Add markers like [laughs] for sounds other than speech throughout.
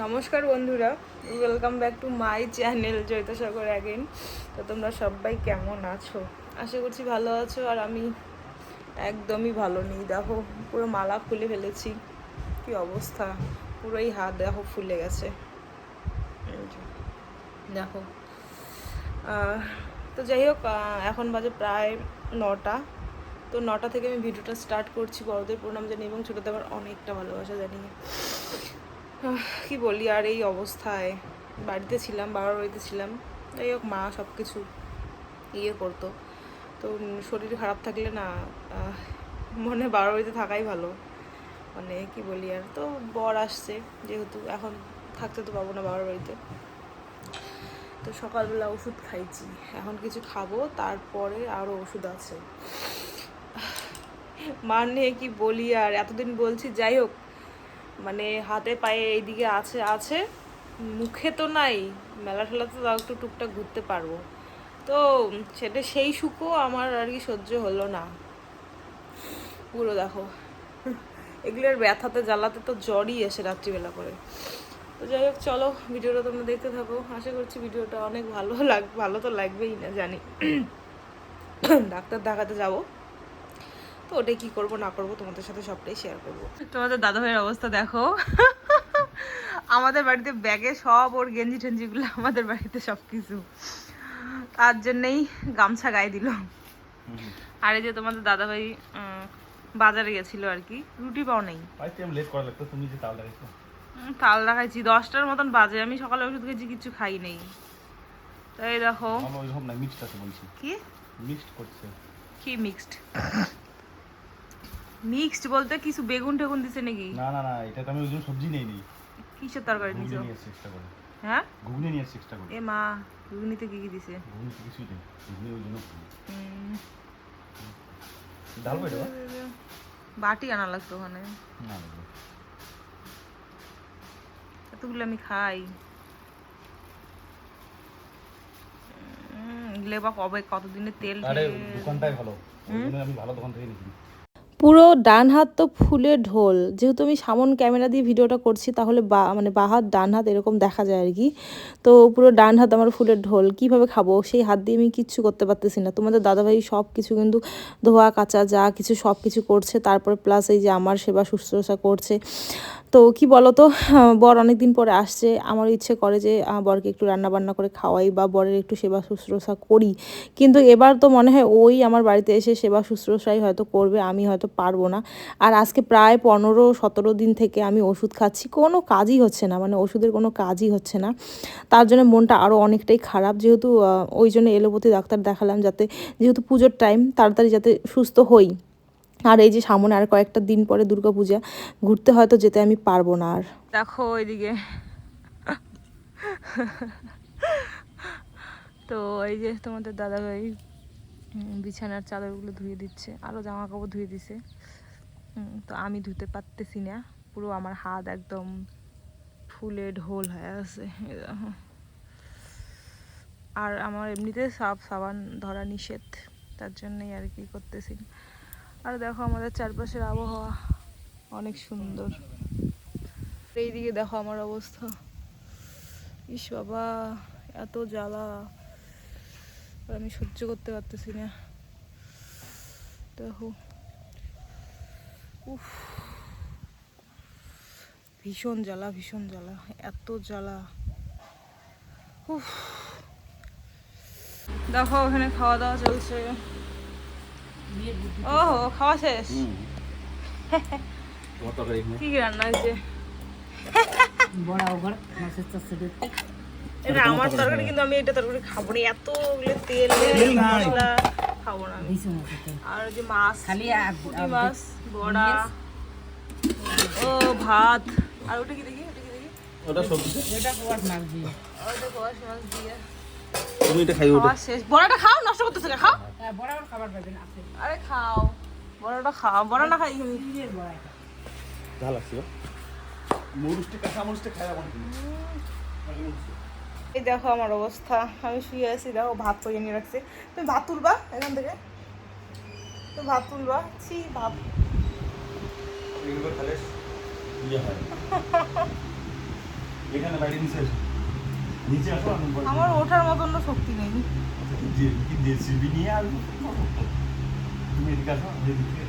নমস্কার বন্ধুরা welcome back to my channel Jaitsagar again তো তোমরা সবাই কেমন আছো? আশা করছি ভালো আছো আর আমি একদমই ভালো নেই। দেখো পুরো মালা খুলে ফেলেছি। কি অবস্থা? পুরোই হাত দেখো ফুলে গেছে। দেখো। তো যাই হোক এখন বাজে প্রায় নটা। তো নটা থেকে আমি ভিডিওটা স্টার্ট করছি। বড়দের প্রণাম জানি এবং ছোটোদের আমার অনেকটা ভালোবাসা আহ, কি বলি আর এই অবস্থায়? বাড়িতে ছিলাম, বাবার বাড়িতে ছিলাম। যাই হোক, মা সব কিছু ইয়ে করতো। তো শরীর খারাপ থাকলে না মনে বাবার বাড়িতে থাকাই ভালো। মানে কি বলি আর, তো বর আসছে যেহেতু, এখন থাকতে তো পাবো না বাবার বাড়িতে। তো সকালবেলা ওষুধ খাইছি। এখন কিছু খাব, তারপরে আরও ওষুধ আছে। মানে কি বলি আর, এতদিন বলছি, যাই হোক মানে হাতে পায়ে এইদিকে আছে আছে। মুখে তো নাই। মেলা ঠেলাতে তাও একটু টুকটাক ঘুরতে পারব। তো সেটা সেই সুখও আমার আর কি সহ্য হলো না। পুরো দেখো। এগুলোর ব্যথাতে জ্বালাতে তো জ্বরই এসে রাত্রিবেলা করে। তো যাই হোক, চলো ভিডিওটা তোমরা দেখতে থাকো। আশা করছি ভিডিওটা অনেক ভালো লাগ, ভালো তো লাগবেই না, জানি। ডাক্তার দেখাতে যাব। তো ওটাই কি করব না করব তোমাদের সাথে সবটাই শেয়ার করব। তোমাদের দাদা ভাইয়ের অবস্থা দেখো। আমাদের বাড়িতে ব্যাগে সব ওর গেঞ্জি টেঞ্জিগুলো আমাদের বাড়িতে সব কিছু তার জন্যই গামছা গায়ে দিল। আর এই যে তোমাদের দাদা ভাই বাজারে গেছিল আর কি রুটি পাও নেই। তাল দেখাইছি। দশটার মতন বাজে আমি সকালে ওষুধ খেয়েছি কিছু খাই নেই। তাই দেখো। কি? মিক্সড করছে। কি মিক্সড মিক্সড বলতে কিছু বেগুন টেগুন দিছে নাকি? না না না এটা তো আমি ওই জন্য সবজি নেই নি। কিসের তরকারি ঘুগনি নিয়ে এসছি এক্সট্রা করে। হ্যাঁ? ঘুগনি নিয়ে এসছি এক্সট্রা করে। এ মা ঘুগনিতে কি কি দিছে? ঘুগনি তো কিছুই নেই। ঘুগনি ওই জন্য ডাল পাইটা বাটি আনা লাগতো ওখানে। না। এতগুলো আমি খাই। উম, এগুলো বা কবে কতদিনের তেল আরে দোকানটাই ভালো। আমি ভালো দোকান থেকে নিয়েছি পুরো ডান হাত তো ফুলে ঢোল। যেহেতু আমি সামন ক্যামেরা দিয়ে ভিডিওটা করছি, তাহলে বা মানে বা হাত, ডান হাত এরকম দেখা যায় আর কি। তো পুরো ডান হাত আমার ফুলের ঢোল। কীভাবে খাব? সেই হাত দিয়ে আমি কিচ্ছু করতে পারতেছি না। তোমাদের দাদাভাই সব কিছু কিন্তু ধোয়া, কাচা, যা কিছু সব কিছু করছে। তারপরে প্লাস এই যে আমার সেবা শুশ্রূষা করছে। তো কি বলো তো বর অনেক দিন পরে আসছে। আমার ইচ্ছে করে যে বরকে একটু রান্না বান্না করে খাওয়াই বা বরের একটু সেবা শুশ্রূষা করি। কিন্তু এবার তো মনে হয় ওই আমার বাড়িতে এসে সেবা শুশ্রূষাই হয়তো করবে, আমি হয়তো পারব না। আর আজকে প্রায় পনেরো, সতেরো দিন থেকে আমি ওষুধ খাচ্ছি। কোনো কাজই হচ্ছে না মানে ওষুধের কোনো কাজই হচ্ছে না। তার জন্য মনটা আরও অনেকটাই খারাপ। যেহেতু ওই জন্য এলোপতি ডাক্তার দেখালাম যাতে, যেহেতু পুজোর টাইম তাড়াতাড়ি যাতে সুস্থ হই। আর এই যে সামনে আর কয়েকটা দিন পরে দুর্গাপূজা, ঘুরতে হয়তো যেতে আমি পারব না আর। দেখো ওইদিকে। তো এই যে তোমাদের দাদাভাই বিছানার চাদরগুলো ধুয়ে দিচ্ছে, আরও জামা কাপড় ধুয়ে দিছে। তো আমি ধুতে পারতেছি না, পুরো আমার হাত একদম ফুলে ঢোল হয়ে আছে। আর আমার এমনিতে সাব সাবান ধরা নিষেধ, তার জন্যই আর কি করতেছি। আর দেখো আমাদের চারপাশের আবহাওয়া। অনেক সুন্দর। এইদিকে দেখো আমার অবস্থা। ইস বাবা, এত জ্বালা। আমি সহ্য করতে পারতেছি না। দেখো। উফ। ভীষণ জ্বালা ভীষণ জ্বালা। এত জ্বালা। উফ। দেখো, ওখানে খাওয়া দাওয়া চলছে। ও খাওয়া শেষ? কি রান্না হয়েছে? আমার তরকারি কিন্তু আমি এটা তরকারি খাব না। এত তেল মশলা খাব না। আর যে মাছ খালি মাছ বড়া। ও ভাত। আর ওটা কি দেখি? ওটা কি দেখি? ওটা সবজি। এটা কোয়াশ মাছ দিয়ে। ওটা কোয়াশ মাছ দিয়ে। তুমি এটা খাই ওটা। শেষ। বড়াটা খাও নষ্ট করতেছে না খাও। হ্যাঁ, বড়া খাবার পাবেন আপনি। আরে খাও বড়াটা খাও বড়া না খাই বড়া মরুচটা কাঁচা মরুচটা খাই আমার এই দেখো আমার অবস্থা। আমি শুয়ে আছি দেখো ভাত করে নিয়ে রাখছি। তুমি ভাত তুলবা এখান থেকে। তুমি ভাত তুলবা। ছি ভাত। ইয়ে [laughs] এখানে বাইরে নিচে নিচে আসো আমি আমার ওঠার মতন শক্তি নেই। আচ্ছা, জেসিবি নিয়ে আসব তুমি এদিকে আসো আমি এদিকে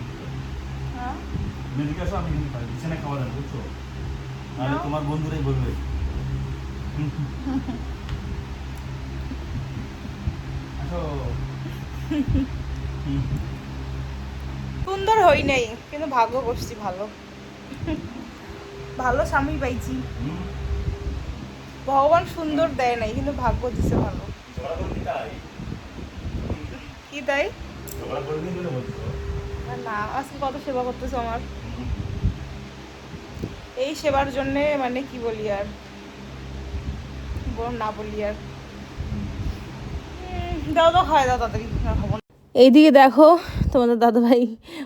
হ্যাঁ? এদিকে আসো আমি এখানে পারি। খাওয়া দাও বুঝছ? নাহলে No. তোমার বন্ধুরাই বলবে। আসো। সুন্দর হই নাই কিন্তু ভাগ্য করছি ভালো। ভালো স্বামী পাইছি। ভগবান সুন্দর দেয় নাই, কিন্তু ভাগ্য দিছে ভালো। হয়। কি তাই? না, আজকে কত সেবা করতেছো আমার? এই সেবার জন্যে মানে কি বলি আর? না বলি আর। দাও দাও খাওয়া দাও, তাড়াতাড়ি এইদিকে দেখো তোমাদের দাদাভাই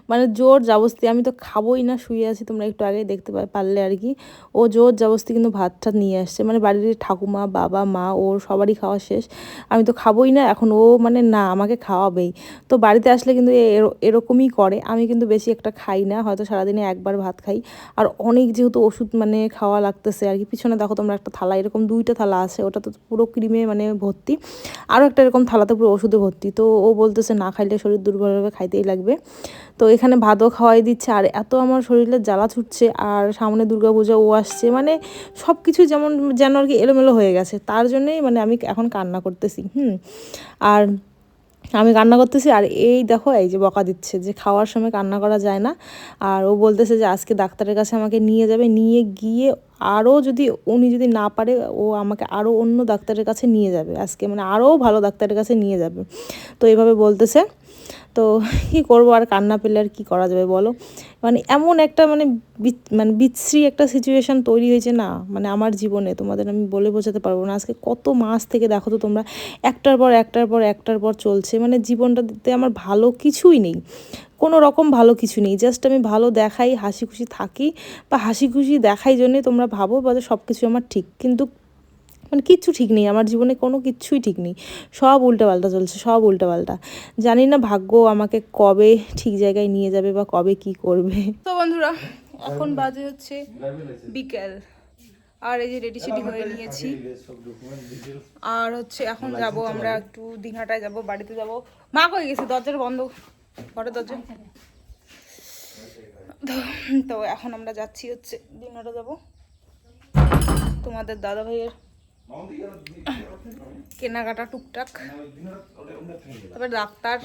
মানে জোর জাবস্তি আমি তো খাবোই না, শুয়ে আছি, তোমরা একটু আগেই দেখতে পারলে আর কি। ও জোর জাবস্তি কিন্তু ভাত টাত নিয়ে আসছে মানে বাড়ির ঠাকুমা, বাবা, মা, ওর সবারই খাওয়া শেষ। আমি তো খাবোই না, এখন ও মানে না, আমাকে খাওয়াবেই। তো বাড়িতে আসলে কিন্তু এরকমই করে, আমি কিন্তু বেশি একটা খাই না, হয়তো সারাদিনে একবার ভাত খাই। আর অনেক যেহেতু ওষুধ মানে খাওয়া লাগতেছে আর কি, পিছনে দেখো তোমরা একটা থালা, এরকম দুইটা থালা আছে, ওটা তো পুরো ক্রিমে মানে ভর্তি। আরও একটা এরকম থালাতে পুরো ওষুধে ভর্তি, তো ও বলতেছে না খাইলে শরীর দুর্বল হবে খাইতেই লাগবে। তো এখানে ভাতও খাওয়াই দিচ্ছে। আর এত আমার শরীরে জ্বালা ছুটছে আর সামনে দুর্গাপূজা ও আসছে। মানে সব কিছু যেমন, যেন আর কি এলোমেলো হয়ে গেছে। তার জন্যই মানে আমি এখন কান্না করতেছি, হুম। আর আমি কান্না করতেছি আর এই দেখো, এই যে বকা দিচ্ছে যে খাওয়ার সময় কান্না করা যায় না। আর ও বলতেছে যে আজকে ডাক্তারের কাছে আমাকে নিয়ে যাবে। নিয়ে গিয়ে আরও যদি উনি যদি না পারে, ও আমাকে আরও অন্য ডাক্তারের কাছে নিয়ে যাবে। আজকে মানে আরও ভালো ডাক্তারের কাছে নিয়ে যাবে। তো এইভাবে বলতেছে। তো কী করব আর কান্না পেলে আর কী করা যাবে বলো? মানে এমন একটা মানে মানে বিচ্ছিরি একটা সিচুয়েশান তৈরি হয়েছে না? মানে আমার জীবনে, তোমাদের আমি বলে বোঝাতে পারব না। আজকে কত মাস থেকে দেখো তো তোমরা, একটার পর একটার পর একটার পর চলছে। মানে জীবনটাতে আমার ভালো কিছুই নেই। কোনো রকম ভালো কিছু নেই। জাস্ট আমি ভালো দেখাই, হাসি খুশি থাকি বা হাসি খুশি দেখাই জন্যে তোমরা ভাবো বা সব কিছু আমার ঠিক। কিন্তু মানে কিচ্ছু ঠিক নেই, আমার জীবনে কোনো কিচ্ছুই ঠিক নেই। সব উল্টাপাল্টা চলছে, সব উল্টাপাল্টা। জানি না ভাগ্য আমাকে কবে ঠিক জায়গায় নিয়ে যাবে বা কবে কি করবে। তো বন্ধুরা, এখন বাজে হচ্ছে বিকেল। আর এই যে রেডি সেডি হয়ে নিয়েছি। আর হচ্ছে এখন যাব আমরা একটু দীঘাটায় যাব, বাড়িতে যাব। মা কই গেছে? দরজার বন্ধ। ঘরের দরজা। তো এখন আমরা যাচ্ছি হচ্ছে, দীঘাটা যাব। তোমাদের দাদা ভাইয়ের কেনাকাটা টুকটাক। তারপর ডাক্তার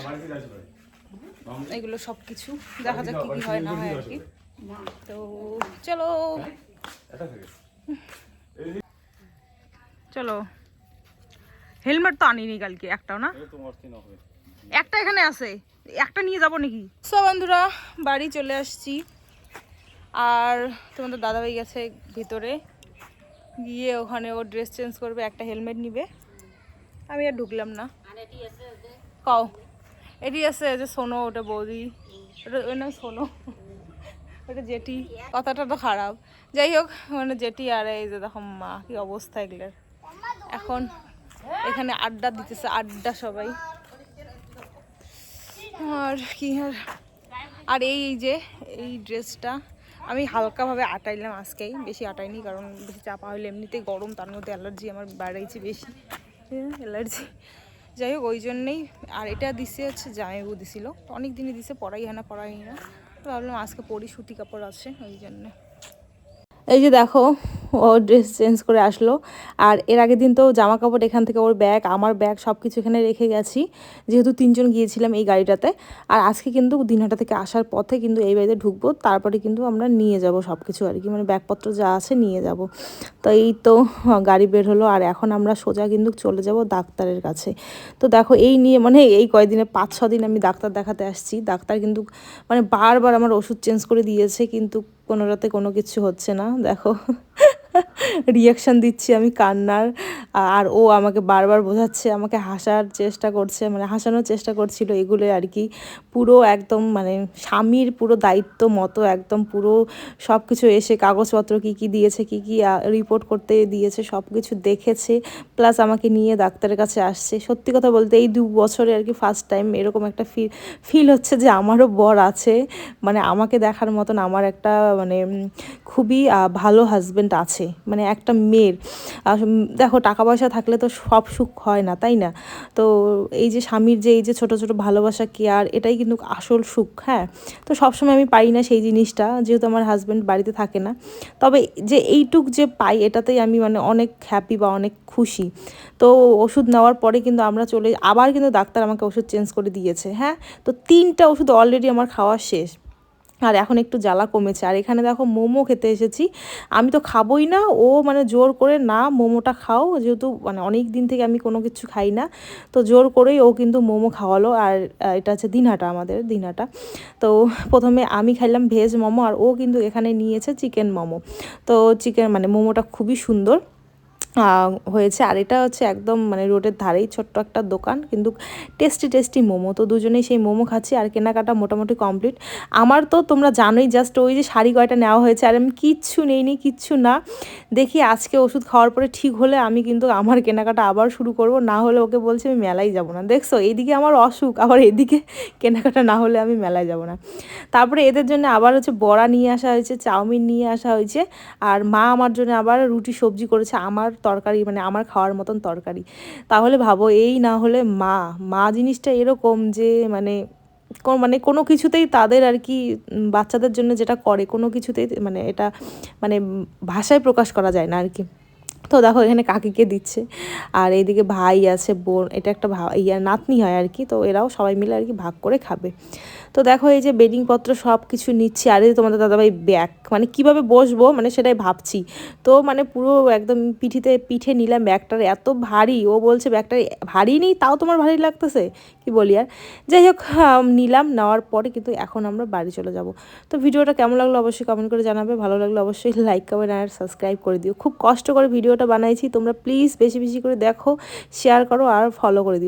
এগুলো সব কিছু দেখা যাক কি কি হয় না হয় আর কি। তো চলো। চলো। হেলমেট তো আনিনি কালকে একটাও না? একটা এখানে আছে। একটা নিয়ে যাব নাকি? সব বন্ধুরা বাড়ি চলে আসছি। আর তোমাদের দাদাভাই গেছে ভিতরে। গিয়ে ওখানে ও ড্রেস চেঞ্জ করবে একটা হেলমেট নিবে। আমি আর ঢুকলাম না। কও। এটি আছে যে সোনো ওটা বৌদি। ওটা ওর নাম সোনো। ওটা জেঠি। কথাটা তো খারাপ। যাই হোক মানে জেঠি আর এই যে দেখো মা কি অবস্থা এগুলোর। এখন এখানে আড্ডা দিতেছে আড্ডা সবাই। আর কি আর এই যে এই ড্রেসটা আমি হালকাভাবে আটাইলাম আজকেই, বেশি আটাইনি কারণ বেশি চাপা হলে এমনিতেই গরম, তার মধ্যে অ্যালার্জি আমার বাড়াইছে বেশি। অ্যালার্জি। যাই হোক, ওই জন্যেই আর এটা দিছে হচ্ছে জামাইবু দিছিল। অনেক দিনই দিছে, পড়াই হয় না, পড়াই না। ভাবলাম আজকে পরি সুতি কাপড় আছে, ওই জন্যে। এই যে দেখো, ও ড্রেস চেঞ্জ করে আসলো। আর এর আগের দিন তো জামা কাপড় এখান থেকে ওর ব্যাগ আমার ব্যাগ সব কিছু এখানে রেখে গেছি। যেহেতু তিনজন গিয়েছিলাম এই গাড়িটাতে। আর আজকে কিন্তু দিনহাটা থেকে আসার পথে কিন্তু এই বাড়িতে ঢুকবো, তারপরে কিন্তু আমরা নিয়ে যাব সব কিছু আর কি। মানে ব্যাগপত্র যা আছে নিয়ে যাব। তো এই তো গাড়ি বের হলো। আর এখন আমরা সোজা কিন্তু চলে যাব ডাক্তারের কাছে। তো দেখো, এই নিয়ে মানে এই কয়দিনে পাঁচ ছ দিন আমি ডাক্তার দেখাতে আসছি। ডাক্তার কিন্তু মানে বারবার আমার ওষুধ চেঞ্জ করে দিয়েছে, কিন্তু কোনোটাতে কোনো কিছু হচ্ছে না দেখো। রিয়াকশান দিচ্ছি আমি কান্নার। আর ও আমাকে বারবার বোঝাচ্ছে, আমাকে হাসার চেষ্টা করছে মানে হাসানোর চেষ্টা করছিল এগুলো আর কি। পুরো একদম মানে স্বামীর পুরো দায়িত্ব মতো একদম পুরো সব কিছু এসে কাগজপত্র কী কী দিয়েছে, কী কী রিপোর্ট করতে দিয়েছে সব কিছু দেখেছে প্লাস আমাকে নিয়ে ডাক্তারের কাছে আসছে। সত্যি কথা বলতে এই দু বছরে আর কি ফার্স্ট টাইম এরকম একটা ফিল ফিল হচ্ছে যে আমারও বর আছে। মানে আমাকে দেখার মতন আমার একটা মানে খুবই ভালো হাজবেন্ড আছে আছে। মানে একটা মেয়ের। দেখো টাকা পয়সা থাকলে তো সব সুখ হয় না, তাই না? তো এই যে স্বামীর যে, এই যে ছোট ছোট ভালোবাসা, কেয়ার, এটাই কিন্তু আসল সুখ হ্যাঁ? তো সবসময় আমি পাই না সেই জিনিসটা, যেহেতু আমার হাজব্যান্ড বাড়িতে থাকে না। তবে যে এইটুক যে পাই, এটাতেই আমি মানে অনেক হ্যাপি বা অনেক খুশি। তো ওষুধ নেওয়ার পরে কিন্তু আমরা চলে, আবার কিন্তু ডাক্তার আমাকে ওষুধ চেঞ্জ করে দিয়েছে হ্যাঁ? তো তিনটা ওষুধ অলরেডি আমার খাওয়া শেষ। আর এখন একটু জ্বালা কমেছে। আর এখানে দেখো মোমো খেতে এসেছি। আমি তো খাবোই না। ও মানে জোর করে, না, মোমোটা খাও। যেহেতু মানে অনেক দিন থেকে আমি কোনো কিছু খাই না। তো জোর করেই ও কিন্তু মোমো খাওয়ালো। আর এটা হচ্ছে দিনহাটা আমাদের, দিনহাটা। তো প্রথমে আমি খাইলাম ভেজ মোমো, আর ও কিন্তু এখানে নিয়েছে চিকেন মোমো। তো চিকেন মানে মোমোটা খুবই সুন্দর। হয়েছে। আর এটা হচ্ছে একদম মানে রোডের ধারেই ছোট্ট একটা দোকান। কিন্তু টেস্টি টেস্টি মোমো। তো দুজনেই সেই মোমো খাচ্ছি আর কেনাকাটা মোটামুটি কমপ্লিট। আমার তো তোমরা জানোই জাস্ট ওই যে শাড়ি কয়টা নেওয়া হয়েছে। আর আমি কিচ্ছু নেইনি, কিচ্ছু না। দেখি আজকে ওষুধ খাওয়ার পরে ঠিক হলে আমি কিন্তু আমার কেনাকাটা আবার শুরু করব। না হলে ওকে বলছে আমি মেলায় যাব না। দেখছ, এইদিকে আমার অসুখ, আবার এদিকে কেনাকাটা না হলে আমি মেলায় যাব না। তারপরে এদের জন্য আবার হচ্ছে বড়া নিয়ে আসা হয়েছে, চাউমিন নিয়ে আসা হয়েছে। আর মা আমার জন্য আবার রুটি সবজি করেছে। আমার তরকারি মানে আমার খাওয়ার মতন তরকারি। তাহলে ভাবো, এই না হলে মা মা জিনিসটা এরকম যে মানে মানে কোনো কিছুতেই তাদের আর কি বাচ্চাদের জন্য যেটা করে, কোনো কিছুতেই মানে এটা মানে ভাষায় প্রকাশ করা যায় না আর কি। তো দেখো, এখানে কাকিকে দিচ্ছে। আর এইদিকে ভাই আছে, বোন, এটা একটা ভা ইয়া, নাতনি হয় আর কি, তো এরাও সবাই মিলে আর কি ভাগ করে খাবে। তো দেখো এই যে বেডিংপত্র সব কিছু নিচ্ছি। আর এই তোমাদের দাদাভাই ব্যাগ মানে কীভাবে বসবো? মানে সেটাই ভাবছি। তো মানে পুরো একদম পিঠিতে পিঠে নিলাম ব্যাগটার, এত ভারী। ও বলছে ব্যাগটা ভারী নেই, তাও তোমার ভারী লাগতেছে? কি বলি আর? যাই হোক নিলাম, নেওয়ার পরে কিন্তু এখন আমরা বাড়ি চলে যাব। তো ভিডিওটা কেমন লাগল অবশ্যই কমেন্ট করে জানাবে। ভালো লাগল অবশ্যই [laughs] লাইক কমেন্ট আর সাবস্ক্রাইব করে দিও। খুব কষ্ট করে ভিডিওটা বানাইছি। তোমরা প্লিজ বেশি বেশি করে দেখো শেয়ার করো আর ফলো করে দিও।